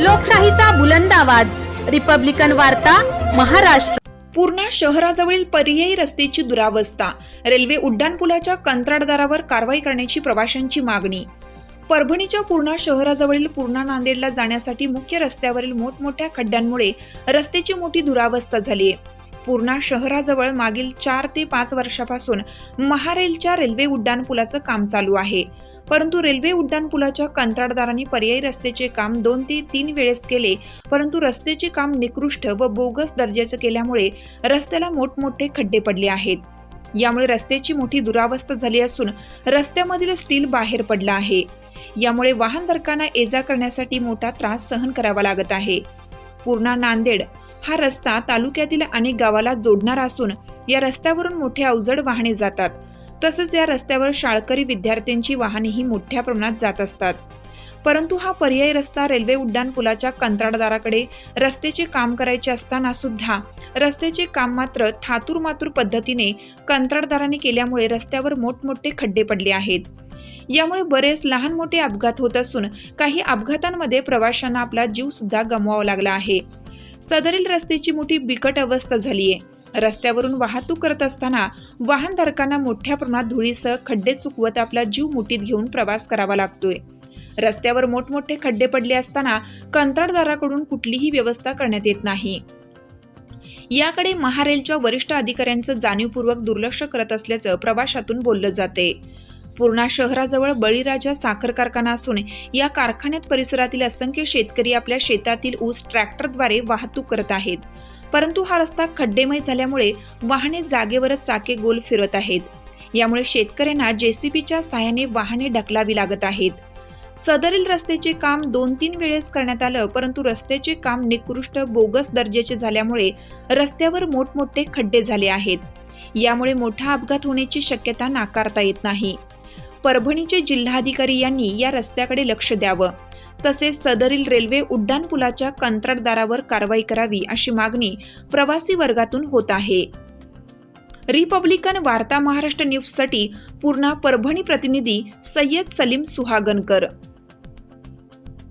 लोकशाहीचा बुलंद आवाज. रिपब्लिकन वार्ता महाराष्ट्र. पूर्णा शहराजवळील पर्यायी रस्त्याची दुरावस्था. रेल्वे उड्डाणपुलाच्या कंत्राटदारावर कारवाई करण्याची प्रवाशांची मागणी. परभणीच्या पूर्णा शहराजवळील पूर्णा नांदेडला जाण्यासाठी मुख्य रस्त्यावरील मोठमोठ्या खड्ड्यांमुळे रस्त्याची मोठी दुरावस्था झाली आहे पूर्णा शहराजवळ मागील चार ते पाच वर्षापासून महारेलच्या रेल्वे उड्डाणपुलाचं काम चालू आहे. परंतु रेल्वे उड्डाणपुलाच्या कंत्राटदारांनी पर्यायी रस्त्याचे काम दोन ते तीन वेळेस केले परंतु रस्त्याचे काम निकृष्ट व बोगस दर्जाचं केल्यामुळे रस्त्याला मोठमोठे खड्डे पडले आहेत. यामुळे रस्त्याची मोठी दुरावस्था झाली असून रस्त्यामधील स्टील बाहेर पडला आहे. यामुळे वाहनधारकांना एजा करण्यासाठी मोठा त्रास सहन करावा लागत आहे. पूर्णा नांदेड हा रस्ता तालुक्यातील अनेक गावाला जोडणारा असून या रस्त्यावरून मोठे अवजड वाहने जातात. तसंच या रस्त्यावर शाळकरी विद्यार्थ्यांची वाहनेही मोठ्या प्रमाणात जात असतात. परंतु हा पर्यायी रस्ता रेल्वे उड्डाण पुलाच्या कंत्राटदाराकडे रस्त्याचे काम करायचे असताना सुद्धा रस्त्याचे काम मात्र थातूर मातूर पद्धतीने कंत्राटदाराने केल्यामुळे रस्त्यावर मोठमोठे खड्डे पडले आहेत. यामुळे बरेच लहान मोठे अपघात होत असून काही अपघातांमध्ये प्रवाशांना आपला जीव सुद्धा गमवावा लागला आहे. सदरील रस्त्याची मोठी बिकट अवस्था झाली आहे रस्त्यावरून वाहतूक करत असताना वाहनधारकांना मोठ्या प्रमाणात धुळीसह खड्डे चुकवत आपला जीव मुठीत घेऊन प्रवास करावा लागतोय. रस्त्यावर मोठमोठे खड्डे पडले असताना कंत्राटदाराकडून कुठलीही व्यवस्था करण्यात येत नाही. याकडे महारेलच्या वरिष्ठ अधिकाऱ्यांचं जाणीवपूर्वक दुर्लक्ष करत असल्याचं प्रवाशातून बोललं जाते पूर्णा शहराजवळ बळीराजा साखर कारखाना असून या कारखान्यात परिसरातील असंख्य शेतकरी आपल्या शेतातील ऊस ट्रॅक्टरद्वारे वाहतूक करत आहेत. परंतु हा रस्ता खड्डेमय झाल्यामुळे वाहने जागेवरच चाके गोल फिरत आहेत. यामुळे शेतकऱ्यांना जेसीबीच्या सहाय्याने वाहने ढकलावी लागत आहेत. सदरील रस्त्याचे काम दोन तीन वेळेस करण्यात आलं परंतु रस्त्याचे काम निकृष्ट बोगस दर्जाचे झाल्यामुळे रस्त्यावर मोठमोठे खड्डे झाले आहेत. यामुळे मोठा अपघात होण्याची शक्यता नाकारता येत नाही. परभणीचे जिल्हाधिकारी यांनी या रस्त्याकडे लक्ष द्यावं. तसेच सदरील रेल्वे उड्डाणपुलाच्या कंत्राटदारावर कारवाई करावी अशी मागणी प्रवासी वर्गातून होत आहे. रिपब्लिकन वार्ता महाराष्ट्र न्यूजसाठी पूर्णा परभणी प्रतिनिधी सय्यद सलीम सुहागनकर